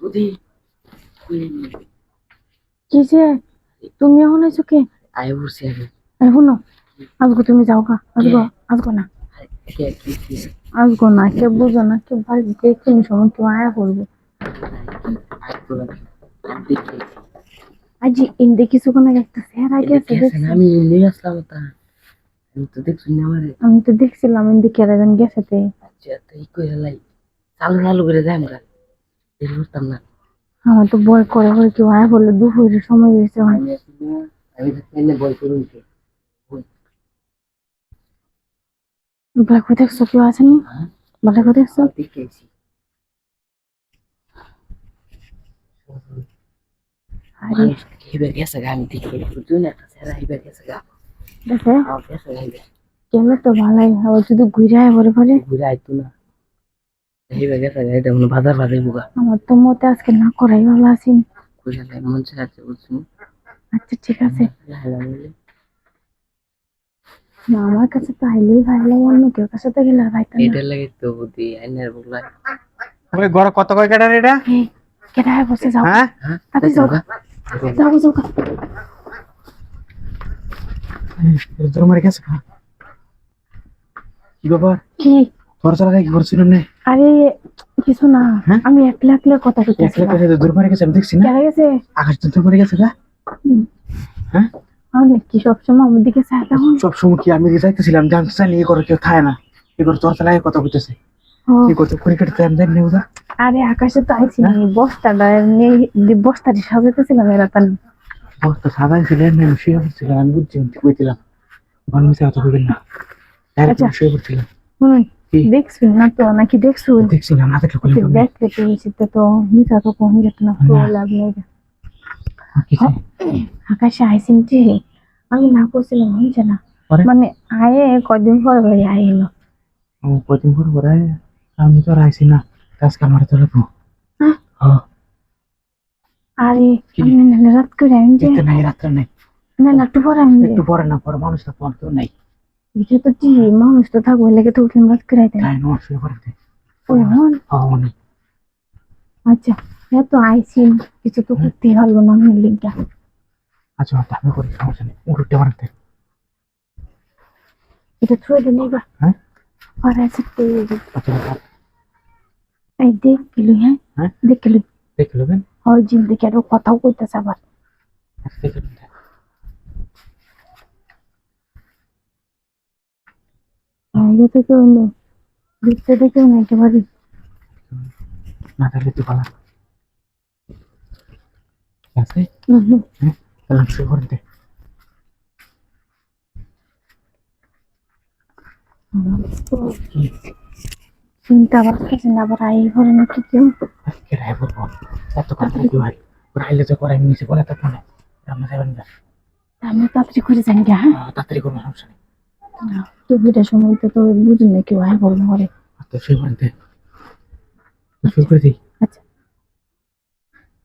বুঝি কিসে তুমি এখন এসো কে আয় বসে এখন আজকে তুমি যাও গা আজগো আজগো না কে কি কি আজগো না কে বুঝো না কে বাড়ি দেখে সময় কেউ আয়া করবে আজ ইন্দে কিছুক্ষণ আগে একটা স্যার আগে আছে আমি নিয়ে আসলাম তা আমি তো দেখছি না আমার। আমি তো দেখছিলাম ইন্দে কেরাজন গেছে তে। আচ্ছা তো ই করে লাই চালু চালু করে যাই আমরা। করতাম না। আমার তো বয় করে করে কেউ আয়া বলল দুপুরের সময় হয়েছে আমি আমি এনে বই করুন কে ব্ল্যাক হয়ে দেখছ? কেউ আসেনি হ্যাঁ? ব্ল্যাক হয়ে দেখছ? দেখেছি আরে। মানুষ হিবে গেছে গা আমি দেখি বুঝুন না একটা ছেড়া হিবে গেছে গা। দেখে। কেন তো ভালাই আবার যদি ঘুরে আয় পরে পরে ঘুরে আইতো না। হিবে গেছে গা এটা মনে বাজার বাজার বুগা আমার তো মতে আজকে না করাই ভালো আছি। ঘুরে লাই মন চাচ্ছে বুঝুন আচ্ছা ঠিক আছে। না আমার কাছে তো আইলেই ভালো লাগে অন্য কেউ কাছে তো গেলে আর পাইতাম এটা লাগে তো বুদ্ধি আইনার বুগলাই ওই ঘর কত কয় কাটার এটা? এই, কেটে আয় বসে যাও। হ্যাঁ? হ্যাঁ তাড়াতাড়ি যাও। যাও যাও। তোর মারে গেছে কি? ব্যাপার? কি তোর চালা কি করছিল না? আরে কিছু না। হ্যাঁ? আমি একলা একলা কথা একলা দূর মারে গেছে আমি দেখছি না। কেন গেছে? আকাশ তো দূর মারে গেছে গা। হ্যাঁ? আমি কি সবসময় আমার দিকে চাই তখন সব সময় কি আমি যাইতেছিলাম জানতে করে কেউ থায় না। এবার তোর চালায় কথা কইতেছে। ও, কি করতে ক্রিকেট আমি জানি না ওটা আরে আকাশে তো আইছি বস্তাটা নিয়ে বস্তাটি সাজাতেছিলাম এরা আমি শুয়ে পড়ছিলাম আমি বুঝছি কইছিলাম না। আচ্ছা। শুয়ে পড়ছিলাম। শুনুন কি? না তো নাকি দেখছুন দেখছি না না দেখলে কইলে কেমন? দেখ পেতে তো মিথা তো কম যেত না তো লাভ নেই আকাশে? আইসিন আমি না করছিলাম হয়েছে না। মানে আয়ে কদিন পর বাড়ি আয় এলো। ও কদিন পর পরে আমি তো আর আইছি না আজকে আমার তো লাগবো হ্যাঁ? আরে? আমি রাত করে আমি যে নাই রাত্রে নাই। না না একটু পরে আমি একটু পরে না পরে মানুষটা ফোন কেউ নাই। এটা তো জি মানুষ তো থাকব লেগে তো রাত করে আচ্ছা এত কিছু তো করতে পারব না আমি লিঙ্কটা। আচ্ছা আমি করি সমস্যা নেই। উঠতে পারতে এটা থ্রু দিন এবার হ্যাঁ? আর আছে আচ্ছা আচ্ছা, এই দেখ গেলু হ্যাঁ? হ্যাঁ? দেখ গেলু দেখে। হয় জিম দেখে আরও কথাও কইতেছে আবার। বাইরে তো কেউ নেই ভিতরে তো কেউ নেই একেবারে। না তাহলে তুই পালা। আছে? তাহলে শুয়ে পড়তে চিন্তা কিছু না আবার আই ঘরে নাকি কেউ রায় বলব। এত কথা কি ভাই রাইলে তো করে আমি নিচে বলে থাকব না আমরা যাবেন না আমি তাড়াতাড়ি করে যাই গা, হ্যাঁ? তাড়াতাড়ি করব সমস্যা নেই। তো বিটার সময় তো বুঝুন না কেউ আই বলব ঘরে তো শুয়ে পড়তে শুরু করে দিই